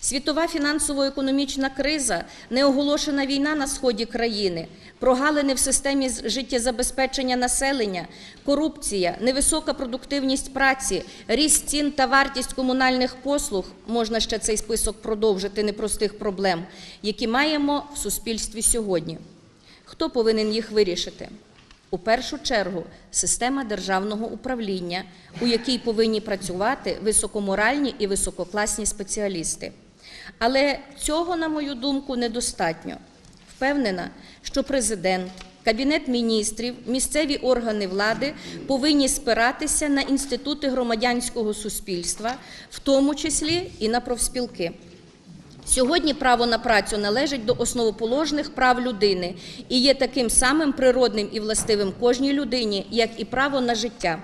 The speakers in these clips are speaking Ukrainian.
Світова фінансово-економічна криза, неоголошена війна на сході країни, прогалини в системі життєзабезпечення населення, корупція, невисока продуктивність праці, ріст цін та вартість комунальних послуг можна ще цей список продовжити непростих проблем, які маємо в суспільстві сьогодні. Хто повинен їх вирішити? У першу чергу система державного управління, у якій повинні працювати високоморальні і висококласні спеціалісти. Але цього, на мою думку, недостатньо. Впевнена, що президент, кабінет міністрів, місцеві органи влади повинні спиратися на інститути громадянського суспільства, в тому числі і на профспілки. Сьогодні право на працю належить до основоположних прав людини і є таким самим природним і властивим кожній людині, як і право на життя.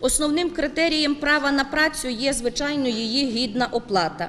Основним критерієм права на працю є, звичайно, її гідна оплата.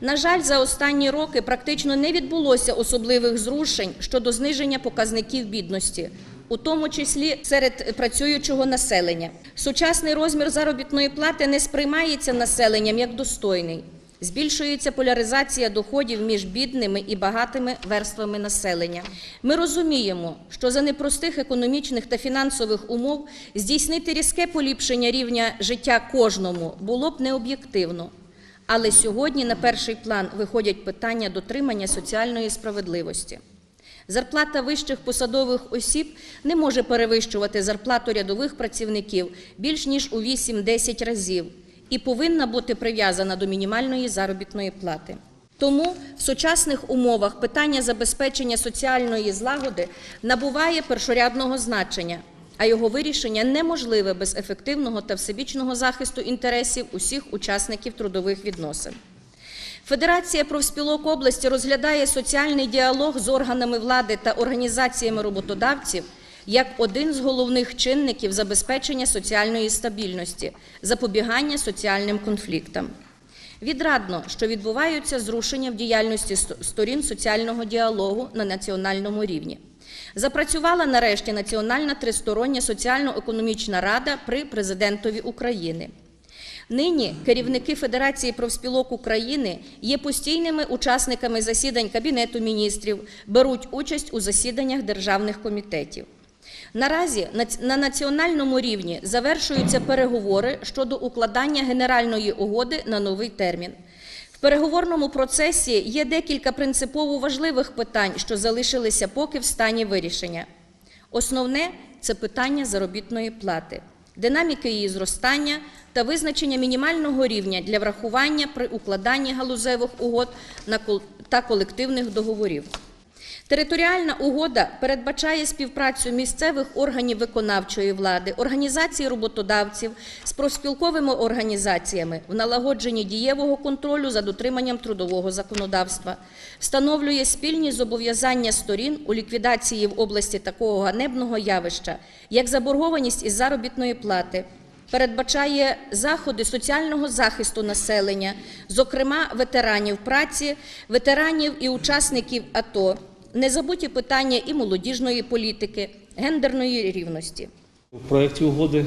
На жаль, за останні роки практично не відбулося особливих зрушень щодо зниження показників бідності, у тому числі серед працюючого населення. Сучасний розмір заробітної плати не сприймається населенням як достойний. Збільшується поляризація доходів між бідними і багатими верствами населення. Ми розуміємо, що за непростих економічних та фінансових умов здійснити різке поліпшення рівня життя кожному було б необ'єктивно. Але сьогодні на перший план виходять питання дотримання соціальної справедливості. Зарплата вищих посадових осіб не може перевищувати зарплату рядових працівників більш ніж у 8-10 разів і повинна бути прив'язана до мінімальної заробітної плати. Тому в сучасних умовах питання забезпечення соціальної злагоди набуває першорядного значення, а його вирішення неможливе без ефективного та всебічного захисту інтересів усіх учасників трудових відносин. Федерація профспілок області розглядає соціальний діалог з органами влади та організаціями роботодавців як один з головних чинників забезпечення соціальної стабільності, запобігання соціальним конфліктам. Відрадно, що відбуваються зрушення в діяльності сторін соціального діалогу на національному рівні. Запрацювала нарешті Національна тристороння соціально-економічна рада при президентові України. Нині керівники Федерації профспілок України є постійними учасниками засідань Кабінету міністрів, беруть участь у засіданнях державних комітетів. Наразі на національному рівні завершуються переговори щодо укладання генеральної угоди на новий термін. В переговорному процесі є декілька принципово важливих питань, що залишилися поки в стані вирішення. Основне це питання заробітної плати, динаміки її зростання та визначення мінімального рівня для врахування при укладанні галузевих угод та колективних договорів. Територіальна угода передбачає співпрацю місцевих органів виконавчої влади, організацій роботодавців з профспілковими організаціями в налагодженні дієвого контролю за дотриманням трудового законодавства, встановлює спільні зобов'язання сторін у ліквідації в області такого ганебного явища, як заборгованість із заробітної плати. Передбачає заходи соціального захисту населення, зокрема ветеранів праці, ветеранів і учасників АТО, незабуті питання і молодіжної політики, гендерної рівності. У проєкті угоди е,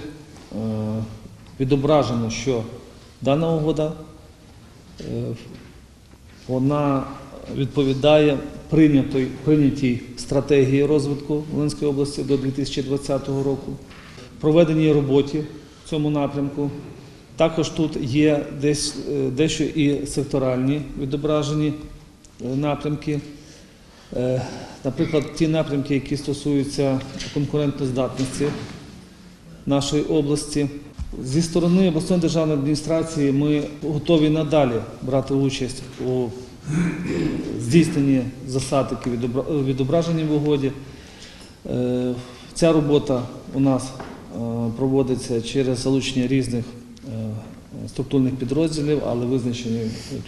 відображено, що дана угода е, вона відповідає прийнятій, прийнятій стратегії розвитку Волинської області до 2020 року, проведеній роботі в цьому напрямку. Також тут є десь е, дещо і секторальні відображені напрямки. Е, Наприклад, ті напрямки, які стосуються конкурентоздатності нашої області. Зі сторони обласної державної адміністрації ми готові надалі брати участь у здійсненні засад, які відобра- відображені в угоді. Е, Ця робота у нас е, проводиться через залучення різних структурних підрозділів, але визначені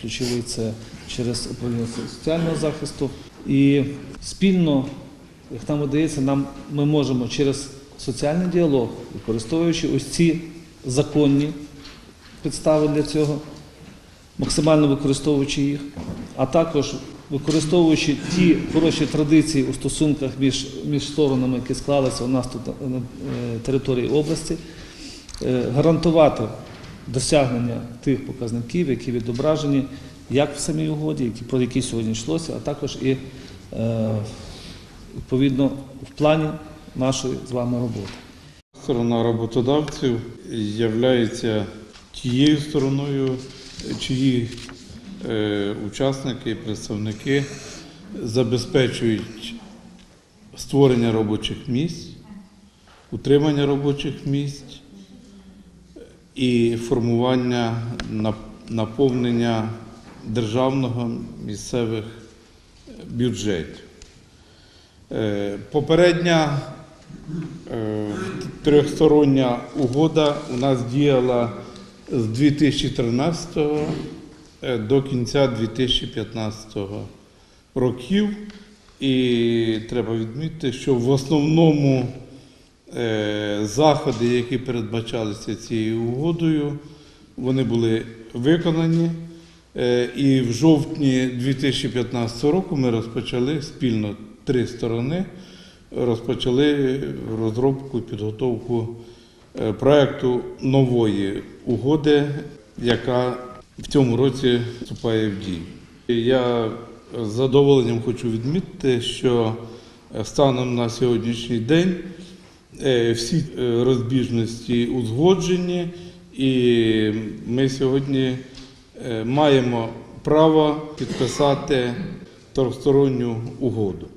ключові це через управління соціального захисту. І спільно, як нам видається, нам ми можемо через соціальний діалог, використовуючи ось ці законні підстави для цього, максимально використовуючи їх, а також використовуючи ті хороші традиції у стосунках між, між сторонами, які склалися у нас тут на, е, території області, е, гарантувати досягнення тих показників, які відображені як в самій угоді, про які сьогодні йшлося, а також і е, відповідно в плані нашої з вами роботи. Сторона роботодавців є тією стороною, чиї е, учасники, представники забезпечують створення робочих місць, утримання робочих місць і формування наповнення державного місцевих бюджетів. Е, Попередня Е, Трьохстороння угода у нас діяла з 2013 е, до кінця 2015 років. І треба відмітити, що в основному заходи, які передбачалися цією угодою, вони були виконані. Е, І в жовтні 2015 року ми розпочали спільно три сторони розпочали розробку і підготовку е, проекту нової угоди, яка в цьому році вступає в дію. Я з задоволенням хочу відмітити, що е, станом на сьогоднішній день всі розбіжності узгоджені, і ми сьогодні маємо право підписати трьохсторонню угоду.